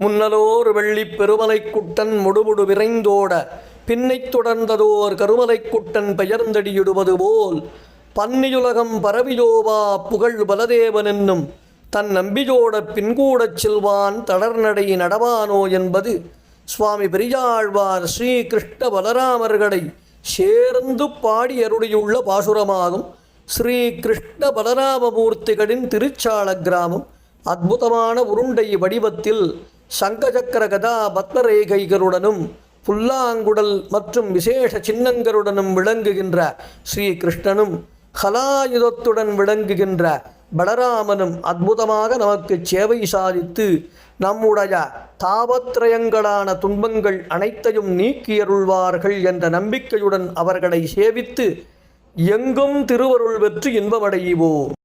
முன்னலோர் வெள்ளி பெருமலைக் குட்டன் முடுமுடு விரைந்தோட பின்னைத் தொடர்ந்ததோர் கருமலைக்குட்டன் பெயர்ந்தடியிடுவது போல் பன்னியுலகம் பரவியோவா புகழ் பலதேவன் என்னும் தன் நம்பியோட பின்கூடச் செல்வான் தளர்நடை நடவானோ என்பது சுவாமி பெரியாழ்வார் ஸ்ரீ கிருஷ்ண பலராமர்களை சேர்ந்து பாடி அருளியுள்ள பாசுரமாகும். ஸ்ரீ கிருஷ்ண பலராமமூர்த்திகளின் திருச்சால கிராமம் அற்புதமான உருண்டை வடிவத்தில் சங்கசக்கர கதா பத்மரேகைகளுடனும் புல்லாங்குடல் மற்றும் விசேஷ சின்னங்களுடனும் விளங்குகின்ற ஸ்ரீ கிருஷ்ணனும் கலாயுதத்துடன் விளங்குகின்ற பலராமனும் அற்புதமாக நமக்கு சேவை சாதித்து நம்முடைய தாபத்ரயங்களான துன்பங்கள் அனைத்தையும் நீக்கியருள்வார்கள் என்ற நம்பிக்கையுடன் அவர்களை சேவித்து எங்கும் திருவருள் பெற்று இன்பமடைவோம்.